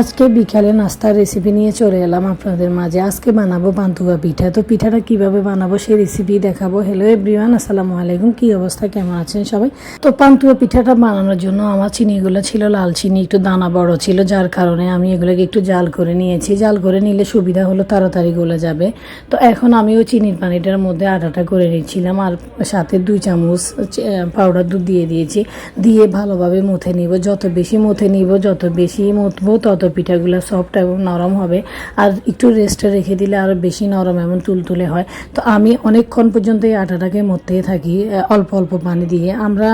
আজকে বিকালে নাস্তার রেসিপি নিয়ে চলে এলাম আপনাদের মাঝে। আজকে বানাবো পান্তুয়া পিঠা। তো পিঠাটা কীভাবে বানাবো সেই রেসিপি দেখাবো। হ্যালো এভরিওয়ান আসসালামু আলাইকুম। কি অবস্থা? কেমন আছেন সবাই? তো পান্তুয়া পিঠাটা বানানোর জন্য আমার চিনিগুলো ছিল লাল চিনি, একটু দানা বড় ছিল, যার কারণে আমি এগুলোকে একটু জাল করে নিয়েছি। জাল করে নিলে সুবিধা হলো তাড়াতাড়ি গলে যাবে। তো এখন আমি ওই চিনির পানিটার মধ্যে আটাটা করে নিচ্ছিলাম আর সাথে দুই চামচ পাউডার দুধ দিয়ে দিয়েছি। দিয়ে ভালোভাবে মুথে নিব। যত বেশি মুথে নিব, যত বেশি মুথবো, তত পিঠাগুলো সফট এবং নরম হবে। আর একটু রেস্টে রেখে দিলে আরও বেশি নরম এবং তুলতুলে হয়। তো আমি অনেকক্ষণ পর্যন্ত এই আটাটাকে মরতেই থাকি অল্প অল্প পানি দিয়ে। আমরা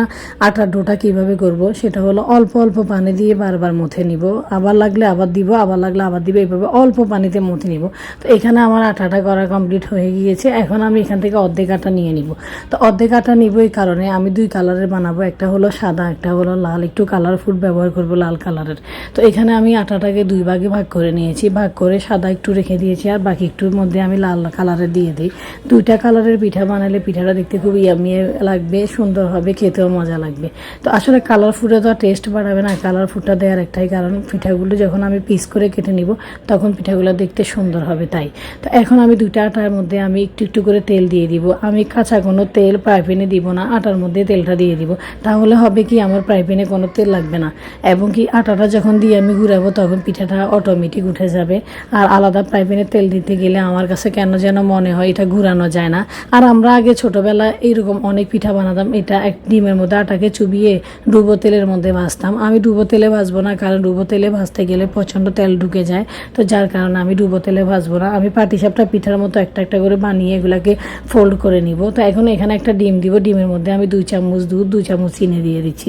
আটার ডোটা কীভাবে করব সেটা হলো অল্প অল্প পানি দিয়ে বারবার মুথে নিব। আবার লাগলে আবার দিব, আবার লাগলে আবার দিব এইভাবে অল্প পানিতে মুথে নিব। তো এখানে আমার আটাটা করা কমপ্লিট হয়ে গিয়েছে। এখন আমি এখান থেকে অর্ধেক আটা নিয়ে নিব। তো অর্ধেক আটা নিব এই কারণে আমি দুই কালারের বানাবো। একটা হলো সাদা, একটা হলো লাল। একটু কালারফুল ব্যবহার করব লাল কালারের তো এখানে আমি আটাটাকে দুই ভাগে ভাগ করে নিয়েছি। ভাগ করে সাদা একটু রেখে দিয়েছি আর বাকি একটুর মধ্যে আমি লাল কালারের দিয়ে দিই। দুইটা কালারের পিঠা বানালে পিঠাটা দেখতে খুব ইয়ামিয়ে লাগবে, সুন্দর হবে, খেতেও মজা লাগবে। তো আসলে কালার ফুটে তো টেস্ট বাড়াবে না। কালার ফুডটা দেওয়ার একটাই কারণ, পিঠাগুলো যখন আমি পিস করে কেটে নিব, তখন পিঠাগুলো দেখতে সুন্দর হবে তাই। তো এখন আমি দুইটা আটার মধ্যে আমি একটু একটু করে তেল দিয়ে দিব। আমি কাঁচা কোনো তেল প্রাইপ্যানে দিব না, আটার মধ্যে তেলটা দিয়ে দিব। তাহলে হবে কি, আমার প্রাইপ্যানে কোনো তেল লাগবে না। এবং কি আটাটা যখন দিয়ে আমি ঘুরাবো তখন পিঠাটা অটোমেটিক উঠে যাবে। আর আলাদা প্রাইপ্যানে তেল দিতে গেলে আমার কাছে কেন যেন মনে হয় এটা ঘুরানো যায় না। আর আমরা আগে ছোটোবেলায় এইরকম অনেক পিঠা বানাতাম, এটা এক ডিমের মধ্যে আটাকে চুবিয়ে ডুবো তেলের মধ্যে ভাজতাম। আমি ডুবো তেলে ভাজবো না, কারণ ডুবো তেলে ভাজতে গেলে প্রচণ্ড তেল ঢুকে যায়। তো যার কারণে আমি ডুবো তেলে ভাজবো না। আমি পাটিসাপটা পিঠার মতো একটা একটা করে বানিয়ে এগুলাকে ফোল্ড করে নিব। তো এখন এখানে একটা ডিম দিব, ডিমের মধ্যে আমি দুই চামচ দুধ, দুই চামচ চিনি দিয়ে দিচ্ছি।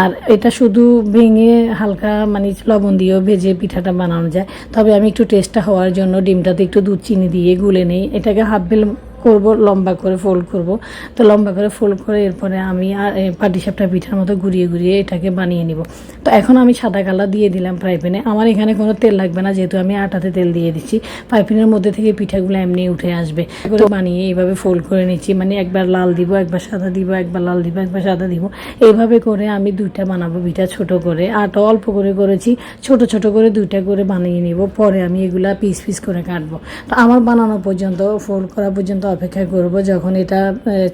আর এটা শুধু ভেঙে হালকা মানে লবণ দিয়েও ভেজে পিঠাটা বানানো যায়। তবে আমি একটু টেস্টটা হওয়ার জন্য ডিমটাতে একটু দুধ, চিনি দিয়ে গুলে নিই। এটাকে হাফ বেল করব, লম্বা করে ফোল্ড করব। তো লম্বা করে ফোল্ড করে এরপরে আমি আর পাটিসাপটা পিঠার মতো ঘুরিয়ে ঘুরিয়ে এটাকে বানিয়ে নিব। তো এখন আমি সাদা কালার দিয়ে দিলাম ফ্রাই প্যানে আমার এখানে কোনো তেল লাগবে না, যেহেতু আমি আটাতে তেল দিয়ে দিচ্ছি। ফ্রাই প্যানের মধ্যে থেকে পিঠাগুলো এমনি উঠে আসবে। করে বানিয়ে এইভাবে ফোল্ড করে নিচ্ছি। মানে একবার লাল দিব, একবার সাদা দিব, একবার লাল দিব, একবার সাদা দিব। এইভাবে করে আমি দুইটা বানাবো পিঠা ছোট করে। আটা অল্প করে করেছি। ছোট ছোট করে দুইটা করে বানিয়ে নিব। পরে আমি এগুলা পিস পিস করে কাটবো। তো আমার বানানো পর্যন্ত ফোল্ড করা পর্যন্ত অপেক্ষা করব যখন এটা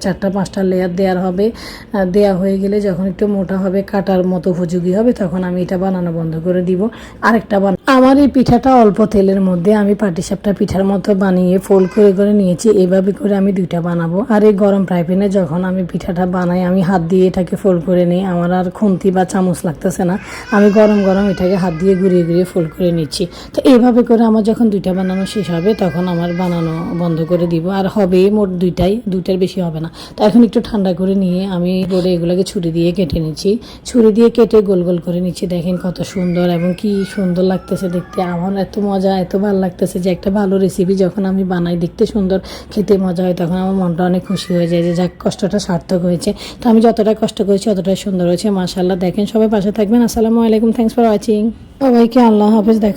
চারটা, পাঁচটা লেয়ার দেওয়ার হবে দেয়া হয়ে গেলে যখন একটু মোটা হবে, কাটার মতো উপযোগী হবে, তখন আমি এটা বানানো বন্ধ করে দিব। আরেকটা বান আমার এই পিঠাটা অল্প তেলের মধ্যে আমি পাটিসাপটা পিঠার মতো বানিয়ে ফোল্ড করে করে নিয়েছি। এভাবে করে আমি দুইটা বানাবো। আর এই গরম ফ্রাই প্যানে যখন আমি পিঠাটা বানাই, আমি হাত দিয়ে এটাকে ফোল্ড করে নিই। আমার আর খুন্তি বা চামচ লাগতেছে না। আমি গরম গরম এটাকে হাত দিয়ে ঘুরিয়ে ঘুরিয়ে ফোল্ড করে নিচ্ছি। তো এইভাবে করে আমার যখন দুইটা বানানো শেষ হবে, তখন আমার বানানো বন্ধ করে দিব। আর হবে মোট দুইটাই, দুইটার বেশি হবে না। তো এখন একটু ঠান্ডা করে নিয়ে আমি বোর্ডে এগুলোকে ছুরি দিয়ে কেটে নিচ্ছি। ছুরি দিয়ে কেটে গোল গোল করে নিচ্ছি। দেখেন কত সুন্দর এবং কি সুন্দর লাগতেছে দেখতে আমার এত মজা, এত ভালো লাগতেছে যে একটা ভালো রেসিপি যখন আমি বানাই দেখতে সুন্দর, খেতে মজা হয়, তখন আমার মনটা অনেক খুশি হয়ে যায় যে যাক, কষ্টটা সার্থক হয়েছে। তো আমি যতটা কষ্ট করেছি ততটাই সুন্দর হয়েছে মাশাল্লাহ দেখেন সবাই পাশে থাকবেন। আসসালামু আলাইকুম থ্যাংকস ফর ওয়াচিং সবাইকে আল্লাহ হাফেজ, দেখ